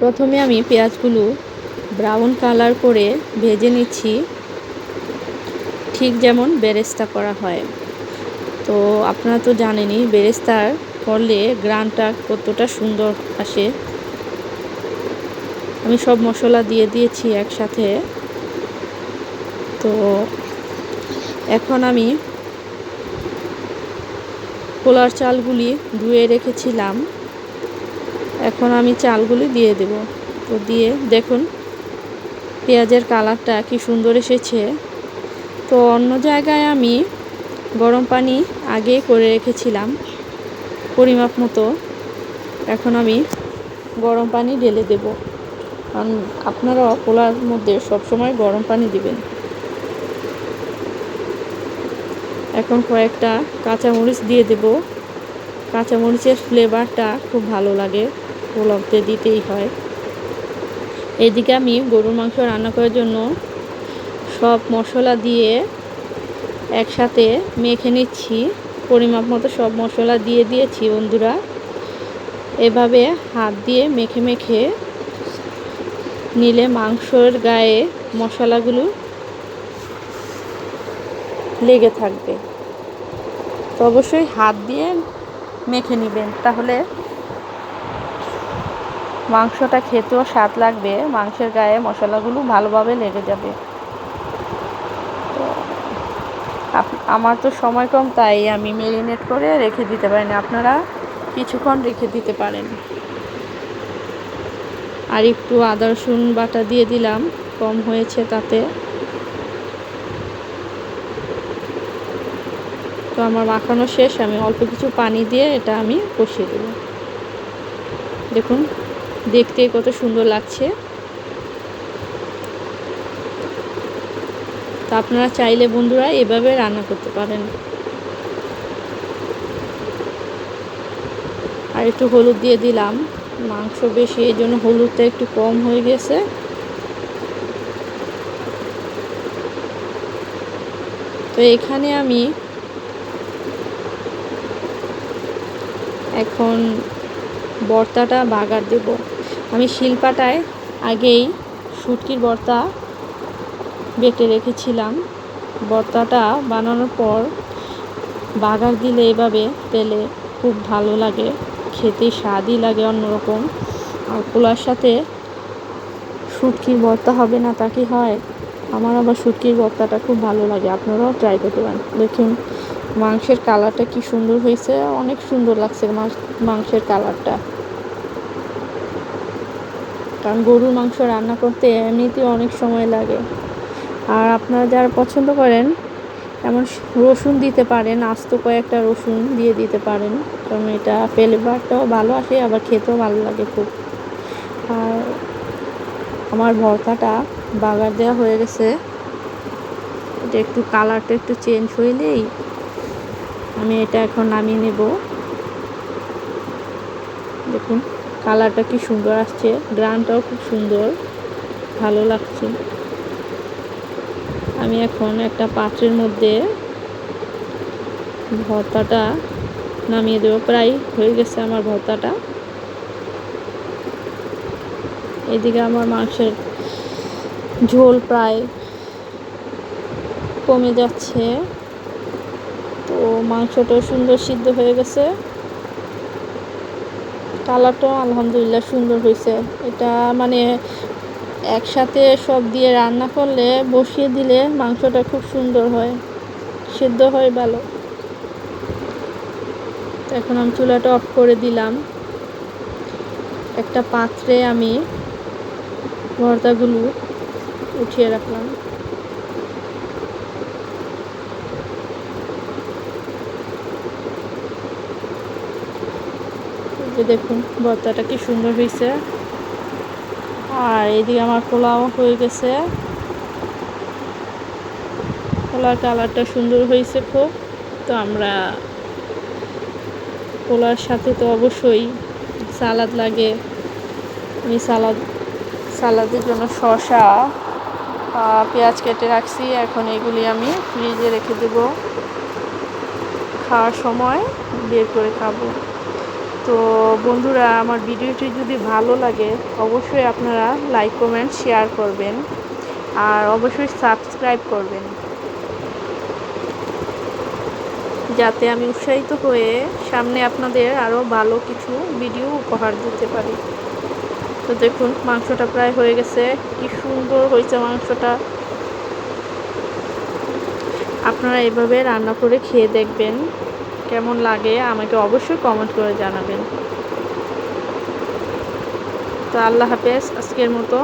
প্রথমে আমি পেঁয়াজগুলো ব্রাউন কালার করে ভেজে নিচ্ছি। ঠিক যেমন বেরেস্তা করা হয়। তো আপনারা তো জানেনই বেরেস্তার করলে গ্রানটা কতটা সুন্দর আসে। আমি সব মশলা দিয়ে দিয়েছি একসাথে। তো এখন আমি পোলার চালগুলি ধুয়ে রেখেছিলাম। এখন আমি চালগুলি দিয়ে দেব। তো দিয়ে দেখুন, পেঁয়াজের কালারটা কি সুন্দর এসেছে। তো অন্য জায়গায় আমি গরম পানি আগে করে রেখেছিলাম, পরিমাপ মতো। এখন আমি গরম পানি ঢেলে দেব। কারণ আপনারা পোলার মধ্যে সবসময় গরম পানি দিবেন। এখন কয়েকটা কাঁচামরিচ দিয়ে দেব। কাঁচামরিচের ফ্লেভারটা খুব ভালো লাগে। পোলাওতে দিতেই হয়। এদিকে আমি গরুর মাংস রান্না করার জন্য সব মশলা দিয়ে একসাথে মেখে নিচ্ছি। পরিমাপ মতো সব মশলা দিয়ে দিয়েছি বন্ধুরা। এভাবে হাত দিয়ে মেখে মেখে নিলে মাংসর গায়ে মশলাগুলো লেগে থাকবে। তো অবশ্যই হাত দিয়ে মেখে নেবেন। তাহলে মাংসটা খেতেও স্বাদ লাগবে, মাংসের গায়ে মশলাগুলো ভালোভাবে লেগে যাবে। তো আমার তো সময় কম, তাই আমি মেরিনেট করে রেখে দিতে পারি না আপনারা কিছুক্ষণ রেখে দিতে পারেন। আর একটু আদা, রসুন বাটা দিয়ে দিলাম, কম হয়েছে তাতে। তো আমার মাখানো শেষ, আমি অল্প কিছু পানি দিয়ে এটা আমি কষিয়ে দেব। দেখুন। দেখতে কত সুন্দর লাগছে। তা আপনারা চাইলে বন্ধুরা এভাবে রান্না করতে পারেন। আর একটু হলুদ দিয়ে দিলাম। মাংস বেশি, এই জন্য হলুদটা একটু কম হয়ে গেছে। তো এখানে আমি এখন বর্তাটা বাগার দেব। আমি শিলপাটায় আগেই শুটকির বর্তা বেটে রেখেছিলাম। বর্তাটা বানানোর পর বাগার দিলে এভাবে তেলে খুব ভালো লাগে, খেতে স্বাদই লাগে অন্যরকম। আর পোলার সাথে শুটকির ভর্তা হবে না তা কি হয়? আমার আবার শুটকির ভর্তাটা খুব ভালো লাগে। আপনারাও ট্রাই করতে পারেন। দেখুন মাংসের কালারটা কি সুন্দর হয়েছে? অনেক সুন্দর লাগছে মাংসের কালারটা। কারণ গরুর মাংস রান্না করতে এমনিতেই অনেক সময় লাগে। আর আপনারা যারা পছন্দ করেন এমন রসুন দিতে পারেন, আস্ত কয়েকটা রসুন দিয়ে দিতে পারেন। কারণ এটা ফ্লেভারটাও ভালো আসে, আবার খেতেও ভালো লাগে খুব। আর আমার ভর্তাটা বাগার দেওয়া হয়ে গেছে। এটা একটু কালারটা একটু চেঞ্জ হইলেই আমি এটা এখন নামিয়ে নেব। দেখুন, কালারটা কি সুন্দর আসছে, গ্রানটাও খুব সুন্দর, ভালো লাগছে। আমি এখন একটা পাত্রের মধ্যে ভর্তাটা নামিয়ে দেবো, প্রায় হয়ে গেছে আমার ভর্তাটা। এদিকে আমার মাংসের ঝোল প্রায় কমে যাচ্ছে। তো মাংসটাও সুন্দর সিদ্ধ হয়ে গেছে। কালারটাও আলহামদুলিল্লাহ সুন্দর হয়েছে। এটা মানে একসাথে সব দিয়ে রান্না করলে, বসিয়ে দিলে মাংসটা খুব সুন্দর হয়, সেদ্ধ হয় ভালো। এখন আমি চুলাটা অফ করে দিলাম। একটা পাত্রে আমি ভর্তাগুলো উঠিয়ে রাখলাম। যে দেখুন ভর্তাটা কি সুন্দর হয়েছে আর এদিকে আমার পোলাও হয়ে গেছে। পোলার কালারটা সুন্দর হয়েছে খুব। তো আমরা পোলার সাথে তো অবশ্যই সালাদ লাগে। আমি সালাদ, সালাদের জন্য শসা পেঁয়াজ কেটে রাখছি। এখন এগুলি আমি ফ্রিজে রেখে দেব। খাওয়ার সময় বের করে খাব। তো বন্ধুরা, আমার ভিডিওটি যদি ভালো লাগে, অবশ্যই আপনারা লাইক কমেন্ট শেয়ার করবেন আর অবশ্যই সাবস্ক্রাইব করবেন। যাতে আমি উৎসাহিত হয়ে সামনে আপনাদের আরও ভালো কিছু ভিডিও উপহার দিতে পারি। তো দেখুন, মাংসটা প্রায় হয়ে গেছে। কি সুন্দর হয়েছে মাংসটা। আপনারা এভাবে রান্না করে খেয়ে দেখবেন। কেমন লাগে আমাকে অবশ্যই কমেন্ট করে জানাবেন। তো আল্লাহ হাফেজ আজকের মতো